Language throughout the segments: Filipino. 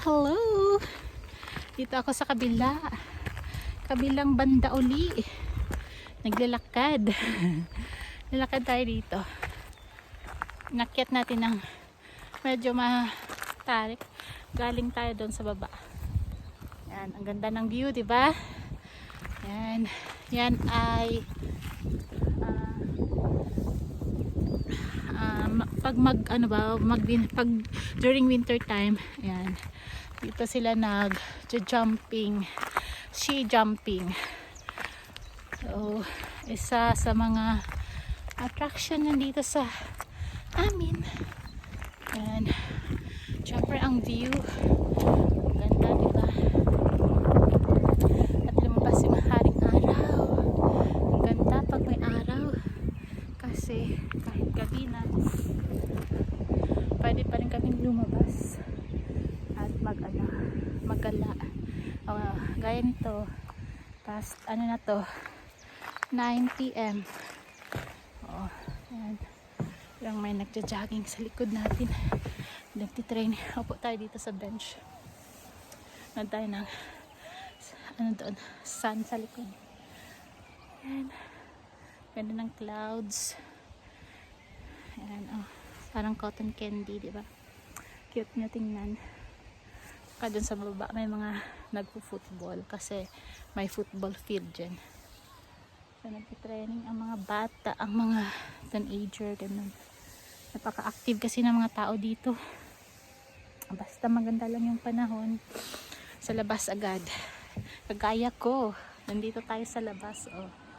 Hello! Dito ako sa kabila. Kabilang banda uli. Naglalakad. Lalakad tayo dito. Nakyat natin ng medyo matarik. Galing tayo doon sa baba. Yan, ang ganda ng view, di ba? Yan. Yan ay um, pag mag ano ba mag pag during winter time ayan. Dito sila nag jumping ski jumping. So isa sa mga attraction nandito sa amin. Ayan. Syempre ang view ang ganda diba at lumabas yung haring araw ang ganda pag may araw kasi kahit gabi na pwede pa rin kaming lumabas at mag ano magala. Uh, gaya nito past ano na to 9pm oh, yan lang may nagja-jogging sa likod natin. Nagtitrain. Upo tayo dito sa bench. Na tayo ng ano doon sun sa likod. Yan Ganda ng clouds. Ayan, oh. Parang cotton candy, di ba? Cute niya tingnan. Ka dun sa baba, may mga nagpo-football kasi may football field dyan. So, nagtitraining ang mga bata, ang mga teenager, ganun. Napaka-active kasi ng mga tao dito. Basta maganda lang yung panahon. Sa labas agad. Kagaya ko. Nandito tayo sa labas, oh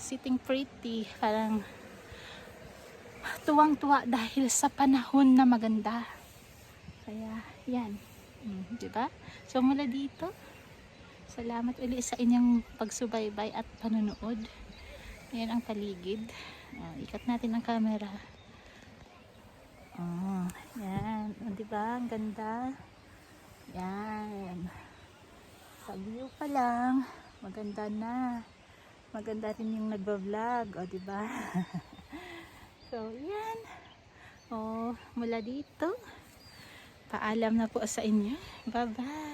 sitting pretty parang tuwang-tuwa dahil sa panahon na maganda. Kaya yan. Mm, di ba? So mula dito salamat uli sa inyong pagsubaybay at panonood. Yan ang paligid. Oh, ikat natin ang camera. Oh, yan. Oh, di ba? Ang ganda. Yan. Sa view pa lang. Maganda na. Maganda rin yung nagba-vlog, o di ba? so, yan. O, mula dito, paalam na po sa inyo. Bye-bye.